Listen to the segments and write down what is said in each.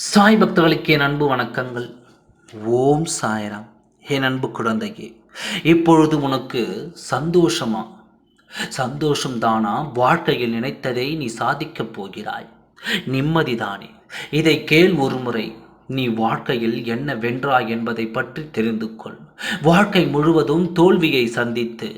சாய் பக்தர்களுக்கு என் அன்பு வணக்கங்கள். ஓம் சாய்ராம். என் அன்பு குழந்தையே இப்பொழுது உனக்கு சந்தோஷமா? சந்தோஷம்தானா? வாழ்க்கையில் நினைத்ததை நீ சாதிக்கப் போகிறாய். நிம்மதிதானே. இதை கேள் ஒருமுறை நீ வாழ்க்கையில் என்ன வென்றாய் என்பதை பற்றி தெரிந்து கொள் வாழ்க்கை முழுவதும் தோல்வியை சந்தித்து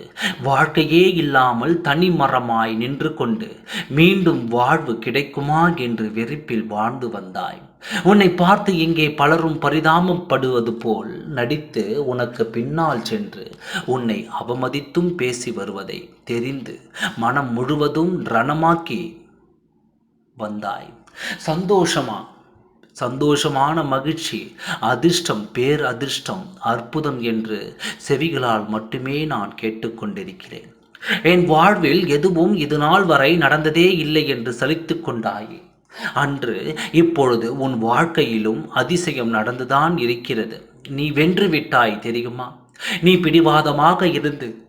வாழ்க்கையே இல்லாமல் தனிமரமாய் நின்று கொண்டு மீண்டும் வாழ்வு கிடைக்குமா என்று வெறுப்பில் வாழ்ந்து வந்தாய். உன்னை பார்த்து இங்கே பலரும் பரிதாபப்படுவது போல் நடித்து உனக்கு பின்னால் சென்று உன்னை அவமதித்தும் பேசி வருவதை தெரிந்து மனம் முழுவதும் ரணமாக்கி வந்தாய். சந்தோஷமா சந்தோஷமான மகிழ்ச்சி அதிர்ஷ்டம் பேர் அதிர்ஷ்டம் அற்புதம் என்று செவிகளால் மட்டுமே நான் கேட்டுக்கொண்டிருக்கிறேன். என் வாழ்வில் எதுவும் இது நாள் வரை நடந்ததே இல்லை என்று சலித்து கொண்டாயே. அன்று இப்பொழுது உன் வாழ்க்கையிலும் அதிசயம் நடந்துதான் இருக்கிறது. நீ வென்று விட்டாய் தெரியுமா? நீ பிடிவாதமாக இருந்து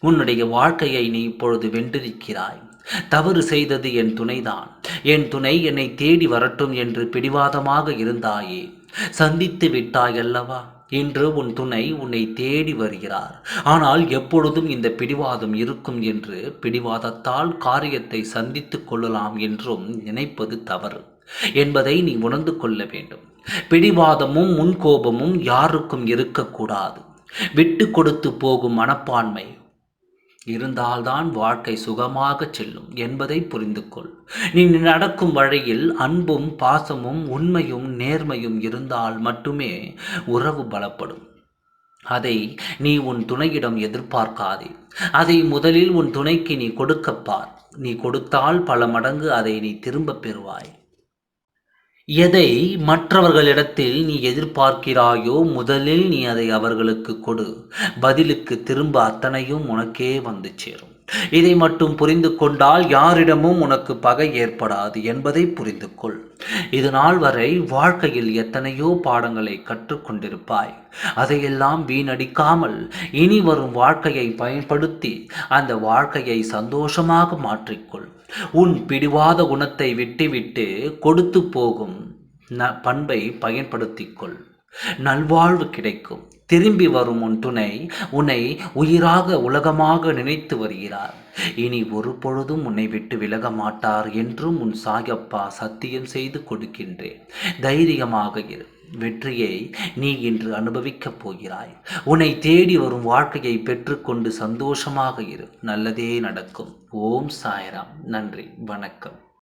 உன்னுடைய வாழ்க்கையை நீ இப்பொழுது வென்றிருக்கிறாய். தவறு செய்தது என் துணைதான். என் துணை என்னை தேடி வரட்டும் என்று பிடிவாதமாக இருந்தாயே. சந்தித்து விட்டாயல்லவா இன்று உன் துணை உன்னை தேடி வருகிறார். ஆனால் எப்பொழுதும் இந்த பிடிவாதம் இருக்கும் என்று பிடிவாதத்தால் காரியத்தை சந்தித்து கொள்ளலாம் என்றும் நினைப்பது தவறு என்பதை நீ உணர்ந்து கொள்ள வேண்டும். பிடிவாதமும் முன்கோபமும் யாருக்கும் இருக்கக்கூடாது. விட்டு கொடுத்து போகும் மனப்பான்மை இருந்தால்தான் வாழ்க்கை சுகமாக செல்லும் என்பதை புரிந்து கொள் நீ நடக்கும் வழியில் அன்பும் பாசமும் உண்மையும் நேர்மையும் இருந்தால் மட்டுமே உறவு பலப்படும். அதை நீ உன் துணையிடம் எதிர்பார்க்காதே. அதை முதலில் உன் துணைக்கு நீ கொடுக்கப்பார் நீ கொடுத்தால் பல மடங்கு அதை நீ திரும்பப் பெறுவாய். எதை மற்றவர்களிடத்தில் நீ எதிர்பார்க்கிறாயோ முதலில் நீ அதை அவர்களுக்கு கொடு. பதிலுக்கு திரும்ப அத்தனையும் உனக்கே வந்து சேரும். இதை மட்டும் புரிந்து கொண்டால் யாரிடமும் உனக்கு பகை ஏற்படாது என்பதை புரிந்து கொள் இது நாள் வரை வாழ்க்கையில் எத்தனையோ பாடங்களை கற்றுக்கொண்டிருப்பாய். அதையெல்லாம் வீணடிக்காமல் இனி வரும் வாழ்க்கையை பயன்படுத்தி அந்த வாழ்க்கையை சந்தோஷமாக மாற்றிக்கொள். உன் பிடிவாத குணத்தை விட்டுவிட்டு கொடுத்து போகும் ந பண்பை பயன்படுத்திக்கொள். நல்வாழ்வு கிடைக்கும். திரும்பி வரும் உன் துணை உன்னை உயிராக உலகமாக நினைத்து வருகிறார். இனி ஒரு பொழுதும் உன்னை விட்டு விலக மாட்டார் என்றும் உன் சாயப்பா சத்தியம் செய்து கொடுக்கின்றேன். தைரியமாக இரு. வெற்றியை நீ இன்று அனுபவிக்கப் போகிறாய். உன்னை தேடி வரும் வாழ்க்கையை பெற்றுக்கொண்டு சந்தோஷமாக இரு. நல்லதே நடக்கும். ஓம் சாய்ராம். நன்றி. வணக்கம்.